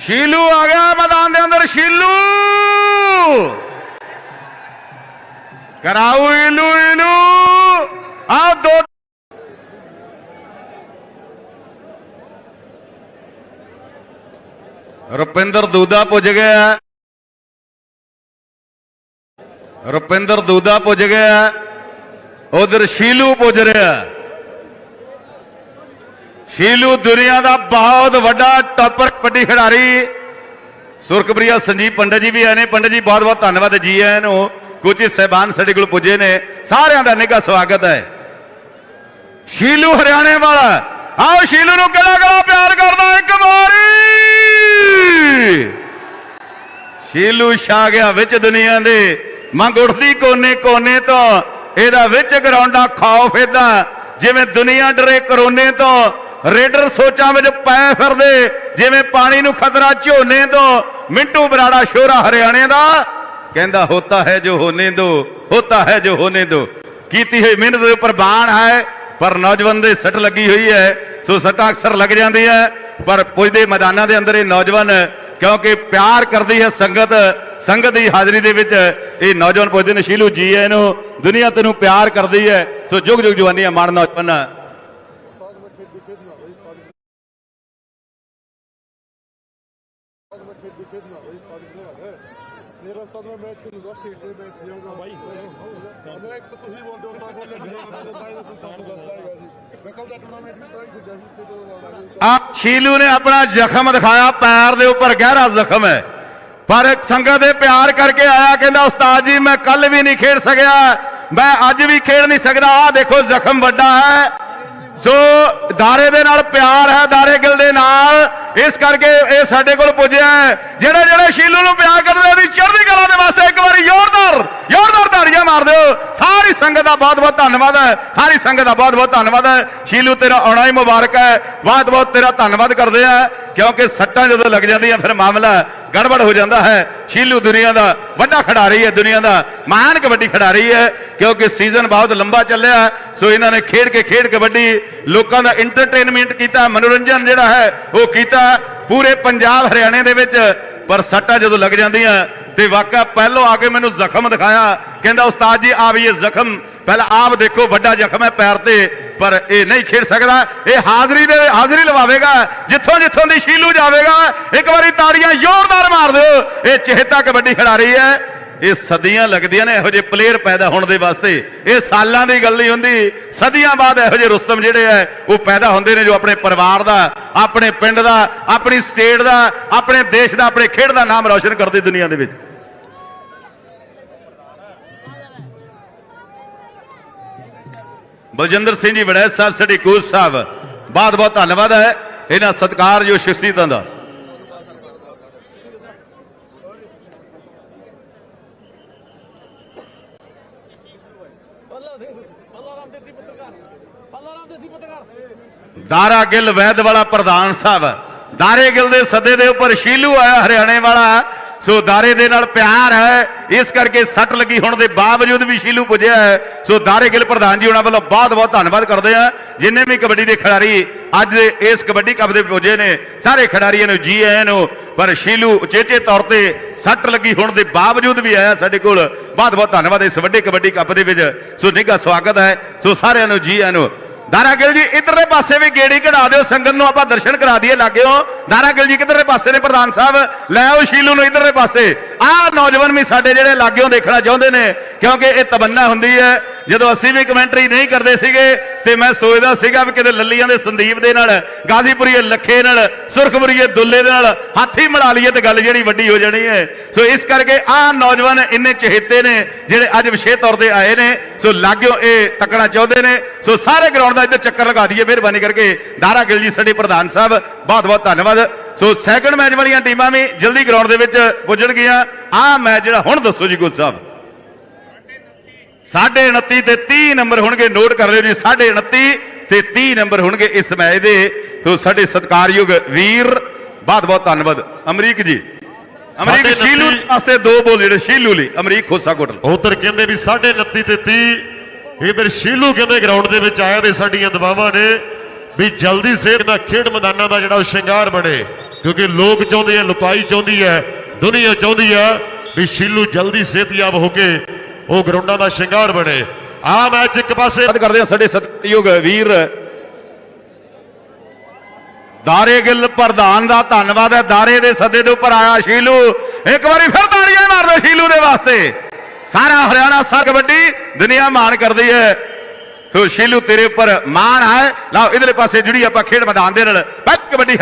ਸ਼ੀਲੂ ਆ ਗਿਆ ਮੈਦਾਨ ਦੇ ਅੰਦਰ, ਸ਼ੀਲੂ! ਕਰਾਉ ਇਲੂ ਇਲੂ ਆ ਦੋ ਰੁਪਿੰਦਰ ਦੂਦਾ ਪੁੱਜ ਗਿਆ। ਰੁਪਿੰਦਰ ਦੂਦਾ ਪੁੱਜ ਗਿਆ। ਉਧਰ ਸ਼ੀਲੂ ਪੁੱਜ ਰਿਹਾ। ਸ਼ੀਲੂ ਦੁਨੀਆ ਦਾ ਬਹੁਤ ਵੱਡਾ ਟੱਪਰ ਕਬੱਡੀ ਖਿਡਾਰੀ। ਸੁਰਖਪ੍ਰਿਆ ਸੰਜੀਵ ਪੰਡਤ ਜੀ ਵੀ ਆਏ ਨੇ। ਪੰਡਤ ਜੀ ਬਹੁਤ ਬਹੁਤ ਧੰਨਵਾਦ ਜੀ ਆਇਆਂ ਨੂੰ। ਕੁਝ ਸਹਿਬਾਨ ਸਾਡੇ ਕੋਲ ਪੁੱਜੇ ਨੇ। ਸਾਰਿਆਂ ਦਾ ਨਿੱਘਾ ਸਵਾਗਤ ਹੈ। ਸ਼ੀਲੂ ਹਰਿਆਣੇ ਵਾਲਾ। ਆਓ ਸ਼ੀਲੂ ਨੂੰ ਗਲਾ ਗਲਾ ਪਿਆਰ ਕਰਦਾ ਇੱਕ ਵਾਰੀ। ਸ਼ੀਲੂ ਛਾ ਗਿਆ ਵਿੱਚ ਦੁਨੀਆ ਦੇ। ਮੰਗ ਉੱਠਦੀ ਕੋਨੇ ਕੋਨੇ ਤੋਂ। ਇਹਦਾ ਵਿੱਚ ਗਰਾਉਂਡਾ ਖੌਫ ਇਹਦਾ ਜਿਵੇਂ ਦੁਨੀਆ ਡਰੇ ਕਰੋਨੇ ਤੋਂ। ਰੇਡਰ ਸੋਚਾਂ ਵਿੱਚ ਪੈ ਫਿਰਦੇ, ਜਿਵੇਂ ਪਾਣੀ ਨੂੰ ਖਤਰਾ ਝੋਨੇ ਤੋਂ। ਮਿੰਟੂ ਬਰਾੜਾ ਸ਼ੋਰਾ ਹਰਿਆਣੇ ਦਾ, ਕਹਿੰਦਾ, ਹੋਤਾ ਹੈ ਜੋ ਹੋਣੇ ਦੋ, ਹੋਤਾ ਹੈ ਜੋ ਹੋਣੇ ਦੋ। ਕੀਤੀ ਹੋਈ ਮਿਹਨਤ ਦੇ ਉੱਪਰ ਬਾਣ ਹੈ, ਪਰ ਨੌਜਵਾਨ ਦੇ ਸੱਟ ਲੱਗੀ ਹੋਈ ਹੈ। ਸੋ ਸੱਟਾਂ ਅਕਸਰ ਲੱਗ ਜਾਂਦੀ ਹੈ ਪਰ ਪੁੱਜਦੇ ਮੈਦਾਨਾਂ ਦੇ ਅੰਦਰ ਇਹ ਨੌਜਵਾਨ, ਕਿਉਂਕਿ ਪਿਆਰ ਕਰਦੀ ਹੈ ਸੰਗਤ ਸੰਗਤ ਦੀ ਹਾਜ਼ਰੀ ਦੇ ਵਿੱਚ ਇਹ ਨੌਜਵਾਨ ਪੁੱਜਦੇ ਨਸ਼ੀਲੂ ਜੀ ਹੈ ਇਹਨੂੰ ਦੁਨੀਆ ਤੈਨੂੰ ਪਿਆਰ ਕਰਦੀ ਹੈ। ਸੋ ਜੁਗ ਜੁਗ ਜਵਾਨੀਆਂ, ਮਾਣ ਨੌਜਵਾਨ। ਮੇਰਾ ਉਸਤਾਦ ਮੈਂ ਮੈਚ ਖੇਲੂਗਾ ਸਟੇਟ ਦੇ ਮੈਚ ਜਾਊਗਾ ਬਾਈ। ਮੈਂ ਇੱਕ ਤਾਂ ਤੁਸੀਂ ਬੋਲਦੇ ਹੋ ਉਸਤਾਦ ਬੋਲਦੇ ਨੇ ਮੈਂ ਕੱਲ ਦਾ ਟੂਰਨਾਮੈਂਟ ਵੀ ਟਰਾਈ ਕੀਤਾ ਸੀ ਤੇ ਆ ਆਪਣਾ ਜ਼ਖਮ ਦਿਖਾਇਆ ਪੈਰ ਦੇ ਉੱਪਰ ਗਹਿਰਾ ਜ਼ਖਮ ਹੈ। ਪਰ ਇੱਕ ਸੰਗਤ ਦੇ ਪਿਆਰ ਕਰਕੇ ਆਇਆ ਕਹਿੰਦਾ ਉਸਤਾਦ ਜੀ ਮੈਂ ਕੱਲ ਵੀ ਨਹੀਂ ਖੇਡ ਸਕਿਆ। ਮੈਂ ਅੱਜ ਵੀ ਖੇਡ ਨਹੀਂ ਸਕਦਾ। ਆ ਦੇਖੋ ਜ਼ਖਮ ਵੱਡਾ ਹੈ। ਸੋ ਦਾਰੇ ਦੇ ਨਾਲ ਪਿਆਰ ਹੈ, ਦਾਰੇ ਗਿਲ ਦੇ ਨਾਲ। ਇਸ ਕਰਕੇ ਇਹ ਸਾਡੇ ਕੋਲ ਪੁੱਜਿਆ ਜਿਹੜਾ ਜਿਹੜਾ ਸ਼ੀਲੂ ਨੂੰ ਪਿਆਰ ਕਰਦੇ ਉਹਦੀ ਚੜ੍ਹਦੀ ਕਲਾ ਦੇ ਵਾਸਤੇ ਇੱਕ ਵਾਰੀ ਜ਼ੋਰਦਾਰ ਜ਼ੋਰਦਾਰ ਮਾਰ ਦਿਓ। ਸਾਰੀ ਸੰਗਤ ਦਾ ਬਹੁਤ ਬਹੁਤ ਧੰਨਵਾਦ ਹੈ। ਸਾਰੀ ਸੰਗਤ ਦਾ ਬਹੁਤ ਬਹੁਤ ਧੰਨਵਾਦ ਹੈ। ਸ਼ੀਲੂ, ਤੇਰਾ ਆਉਣਾ ਹੀ ਮੁਬਾਰਕ ਹੈ। ਬਹੁਤ ਬਹੁਤ ਤੇਰਾ ਧੰਨਵਾਦ ਕਰਦੇ ਆ। ਕਿਉਂਕਿ ਸੱਟਾਂ ਜਦੋਂ ਲੱਗ ਜਾਂਦੀਆਂ, ਫਿਰ ਮਾਮਲਾ ਗੜਬੜ ਹੋ ਜਾਂਦਾ ਹੈ। ਸ਼ੀਲੂ ਦੁਨੀਆ ਦਾ ਵੱਡਾ ਖਿਡਾਰੀ ਹੈ, ਦੁਨੀਆ ਦਾ ਮਹਾਨ ਕਬੱਡੀ ਖਿਡਾਰੀ ਹੈ। ਕਿਉਂਕਿ ਸੀਜ਼ਨ ਬਹੁਤ ਲੰਬਾ ਚੱਲਿਆ ਸੋ ਇਹਨਾਂ ਨੇ ਖੇਡ ਕੇ ਖੇਡ ਕਬੱਡੀ ਲੋਕਾਂ ਦਾ ਐਂਟਰਟੇਨਮੈਂਟ ਕੀਤਾ, ਮਨੋਰੰਜਨ ਜਿਹੜਾ ਹੈ, ਉਹ ਕੀਤਾ। ਪੂਰੇ ਪੰਜਾਬ ਹਰਿਆਣੇ ਦੇ ਵਿੱਚ ਪਰ ਸੱਟਾਂ ਜਦੋਂ ਲੱਗ ਜਾਂਦੀਆਂ ਤੇ ਵਾਕਿਆ ਪਹਿਲੋਂ ਆ ਕੇ ਮੈਨੂੰ ਜ਼ਖਮ ਦਿਖਾਇਆ। ਕਹਿੰਦਾ, ਉਸਤਾਦ ਜੀ ਆ ਵੀ ਇਹ ਜ਼ਖਮ, ਪਹਿਲਾਂ ਆਪ ਦੇਖੋ, ਵੱਡਾ ਜ਼ਖਮ ਹੈ ਪੈਰ ਤੇ, ਪਰ ਇਹ ਨਹੀਂ ਖੇਡ ਸਕਦਾ। ਇਹ ਹਾਜ਼ਰੀ ਦੇ, ਹਾਜ਼ਰੀ ਲਵਾਵੇਗਾ, ਜਿੱਥੋਂ ਜਿੱਥੋਂ ਦੀ ਸ਼ੀਲੂ ਜਾਵੇਗਾ, ਇੱਕ ਵਾਰੀ ਤਾੜੀਆਂ ਜ਼ੋਰਦਾਰ ਮਾਰ ਦਿਓ। ਇਹ ਚਿਹਤਾ ਕਬੱਡੀ ਖਿਡਾਰੀ ਹੈ। ਇਹ ਸਦੀਆਂ ਲੱਗਦੀਆਂ ਨੇ, ਇਹੋ ਜਿਹੇ ਪਲੇਅਰ ਪੈਦਾ ਹੋਣ ਦੇ ਵਾਸਤੇ। ਇਹ ਸਾਲਾਂ ਦੀ ਗੱਲ ਨਹੀਂ ਹੁੰਦੀ। ਸਦੀਆਂ ਬਾਅਦ ਇਹੋ ਜਿਹੇ ਰੁਸਤਮ ਜਿਹੜੇ ਐ ਉਹ ਪੈਦਾ ਹੁੰਦੇ ਨੇ ਜੋ ਆਪਣੇ ਪਰਿਵਾਰ ਦਾ, ਆਪਣੇ ਪਿੰਡ ਦਾ, ਆਪਣੀ ਸਟੇਟ ਦਾ, ਆਪਣੇ ਦੇਸ਼ ਦਾ, ਆਪਣੇ ਖੇਡ ਦਾ ਨਾਮ ਰੌਸ਼ਨ ਕਰਦੇ ਦੁਨੀਆ ਦੇ ਵਿੱਚ। ਬਲਜਿੰਦਰ ਸਿੰਘ ਜੀ ਵੜੈਚ ਸਾਹਿਬ ਸਾਡੇ ਕੋਚ ਸਾਹਿਬ ਬਹੁਤ ਬਹੁਤ ਧੰਨਵਾਦ ਹੈ। ਇਹਨਾਂ ਸਤਿਕਾਰਯੋਗ ਸ਼ਖਸੀਅਤਾਂ ਦਾ। ਦਾਰਾ ਗਿੱਲ ਵੈਦ ਵਾਲਾ ਪ੍ਰਧਾਨ ਸਾਹਿਬ, ਦਾਰੇ ਗਿੱਲ ਦੇ ਸੱਦੇ ਦੇ ਉੱਪਰ ਸ਼ੀਲੂ ਆਇਆ ਹਰਿਆਣੇ ਵਾਲਾ। ਸੋ ਦਾਰੇ ਦੇ ਨਾਲ ਪਿਆਰ ਹੈ, ਇਸ ਕਰਕੇ ਸੱਟ ਲੱਗੀ ਹੋਣ ਦੇ ਬਾਵਜੂਦ ਵੀ ਸ਼ੀਲੂ ਪੁੱਜਿਆ ਹੈ। ਸੋ ਦਾਰੇ ਗਿੱਲ ਪ੍ਰਧਾਨ ਜੀ, ਉਹਨਾਂ ਵੱਲੋਂ ਬਹੁਤ ਬਹੁਤ ਧੰਨਵਾਦ ਕਰਦੇ ਆ ਜਿੰਨੇ ਵੀ ਕਬੱਡੀ ਦੇ ਖਿਡਾਰੀ ਅੱਜ ਇਸ ਕਬੱਡੀ ਕੱਪ ਦੇ ਪੁੱਜੇ ਨੇ, ਸਾਰੇ ਖਿਡਾਰੀਆਂ ਨੂੰ ਜੀ ਆਇਆਂ ਨੂੰ, ਪਰ ਸ਼ੀਲੂ ਉਚੇਚੇ ਤੌਰ ਤੇ ਸੱਟ ਲੱਗੀ ਹੋਣ ਦੇ ਬਾਵਜੂਦ ਵੀ ਆਇਆ ਸਾਡੇ ਕੋਲ। ਬਹੁਤ ਬਹੁਤ ਧੰਨਵਾਦ ਇਸ ਵੱਡੇ ਕਬੱਡੀ ਕੱਪ ਦੇ ਵਿੱਚ। ਸੋ ਨਿੱਘਾ ਸਵਾਗਤ ਹੈ। ਸੋ ਸਾਰਿਆਂ ਨੂੰ ਜੀ ਆਇਆਂ ਨੂੰ ਦਾਰਾਗਿਲ ਜੀ, ਇਧਰਲੇ ਪਾਸੇ ਵੀ ਗੇੜੀ ਕਢਾ ਦਿਓ, ਸੰਗਤ ਨੂੰ ਆਪਾਂ ਦਰਸ਼ਨ ਕਰਾ ਦਈਏ ਲੱਗਿਓ ਦਾਰਾ ਜੀ, ਕਿਧਰਲੇ ਪਾਸੇ ਨੇ ਪ੍ਰਧਾਨ ਸਾਹਿਬ? ਲੈ ਆਓ ਸ਼ੀਲੂ ਨੂੰ ਇਧਰਲੇ ਪਾਸੇ। ਆਹ ਨੌਜਵਾਨ ਵੀ ਸਾਡੇ ਜਿਹੜੇ ਲੱਗਿਓ ਦੇਖਣਾ ਚਾਹੁੰਦੇ ਨੇ, ਕਿਉਂਕਿ ਇਹ ਤਮੰਨਾ ਹੁੰਦੀ ਹੈ। ਜਦੋਂ ਅਸੀਂ ਵੀ ਕਮੈਂਟਰੀ ਨਹੀਂ ਕਰਦੇ ਸੀਗੇ, ਤੇ ਮੈਂ ਸੋਚਦਾ ਸੀਗਾ ਵੀ ਕਿਤੇ ਲੱਲੀਆਂ ਦੇ ਸੰਦੀਪ ਦੇ ਨਾਲ, ਗਾਜ਼ੀਪੁਰੀਏ ਲੱਖੇ ਨਾਲ, ਸੁਰਖਪੁਰੀਏ ਦੁੱਲੇ ਦੇ ਨਾਲ ਹਾਥੀ ਮਿਲਾ ਲਈਏ ਤੇ ਗੱਲ ਜਿਹੜੀ ਵੱਡੀ ਹੋ ਜਾਣੀ ਹੈ। ਸੋ ਇਸ ਕਰਕੇ ਆਹ ਨੌਜਵਾਨ ਇੰਨੇ ਚਹੇਤੇ ਨੇ, ਜਿਹੜੇ ਅੱਜ ਵਿਸ਼ੇਸ਼ ਤੌਰ ਤੇ ਆਏ ਨੇ। ਸੋ ਲੱਗਿਓ ਇਹ ਤੱਕਣਾ ਚਾਹੁੰਦੇ ਨੇ। ਸੋ ਸਾਰੇ ਗਰਾਊਂਡ ਦਾ ਇੱਧਰ ਚੱਕਰ ਲਗਾ ਦਈਏ ਮਿਹਰਬਾਨੀ ਕਰਕੇ। ਦਾਰਾ ਗਿੱਲ ਜੀ ਸਾਡੇ ਪ੍ਰਧਾਨ ਸਾਹਿਬ ਬਹੁਤ ਬਹੁਤ ਧੰਨਵਾਦ। ਸੋ ਸੈਕੰਡ ਮੈਚ ਵਾਲੀਆਂ ਟੀਮਾਂ ਵੀ ਜਲਦੀ ਗਰਾਊਂਡ ਦੇ ਵਿੱਚ ਪੁੱਜਣ ਗਈਆਂ ਆਹ ਮੈਚ ਜਿਹੜਾ ਹੁਣ ਦੱਸੋ ਜੀ ਗੁੱਲ ਸਾਹਿਬ। ਸਾਢੇ 29 ਤੇ 30 ਨੰਬਰ ਹੋਣਗੇ ਨੋਟ ਕਰ ਲਿਓ ਜੀ ਸਾਢੇ 29 ਤੇ 30 ਨੰਬਰ ਹੋਣਗੇ ਇਸ ਮੈਚ ਦੇ। ਸੋ ਸਾਡੇ ਸਤਿਕਾਰਯੋਗ ਵੀਰ ਬਹੁਤ ਬਹੁਤ ਧੰਨਵਾਦ। ਅਮਰੀਕ ਜੀ ਅਮਰੀਕ ਸ਼ੀਲੂ ਵਾਸਤੇ ਦੋ ਬੋਲ ਜਿਹੜੇ ਸ਼ੀਲੂ ਲਈ ਅਮਰੀਕ ਖੋਸਾ ਕੋਟਲ ਉਧਰ ਕਹਿੰਦੇ ਵੀ 29.5 ਤੇ 30 ਇਹ ਫਿਰ ਸ਼ੀਲੂ ਕਹਿੰਦੇ ਗਰਾਊਂਡ ਦੇ ਵਿੱਚ ਆਇਆ ਤੇ ਸਾਡੀਆਂ ਦੁਆਵਾਂ ਨੇ ਵੀ ਜਲਦੀ ਸਿਹਤ ਦਾ ਖੇਡ ਮੈਦਾਨਾਂ ਦਾ ਜਿਹੜਾ ਉਹ ਸ਼ਿੰਗਾਰ ਬਣੇ। ਕਿਉਂਕਿ ਲੋਕ ਚਾਹੁੰਦੇ ਆ, ਲੁਕਾਈ ਚਾਹੁੰਦੀ ਹੈ ਦੁਨੀਆ ਚਾਹੁੰਦੀ ਹੈ ਵੀ ਸ਼ੀਲੂ ਜਲਦੀ ਸਿਹਤਯਾਬ ਹੋ ਕੇ ਉਹ ਗਰਾਊਂਡਾਂ ਦਾ ਸ਼ਿੰਗਾਰ ਬਣੇ। ਆ ਮੈਚ ਇੱਕ ਪਾਸੇ ਧੰਨਵਾਦ ਕਰਦੇ ਆ ਸਾਡੇ ਸਤਿਯੋਗ ਵੀਰ। ਦਾਰੇ ਗਿੱਲ ਪ੍ਰਧਾਨ ਦਾ ਧੰਨਵਾਦ ਹੈ। ਦਾਰੇ ਦੇ ਸੱਦੇ ਦੇ ਉੱਪਰ ਆਇਆ ਸ਼ੀਲੂ। ਇੱਕ ਵਾਰੀ ਫਿਰ ਤਾੜੀਆਂ ਮਾਰ ਦਿਓ ਸ਼ੀਲੂ ਦੇ ਵਾਸਤੇ। ਸਾਰਾ ਹਰਿਆਣਾ ਸਰ ਕਬੱਡੀ ਦੁਨੀਆ ਮਾਣ ਕਰਦੀ ਹੈ ਸੋ ਸ਼ੀਲੂ ਤੇਰੇ ਉੱਪਰ ਮਾਣ ਹੈ। ਲਓ, ਇਧਰਲੇ ਪਾਸੇ ਜਿਹੜੀ ਆਪਾਂ ਖੇਡ ਮੈਦਾਨ ਦੇ ਨਾਲ। ਬੈਕ ਕਬੱਡੀ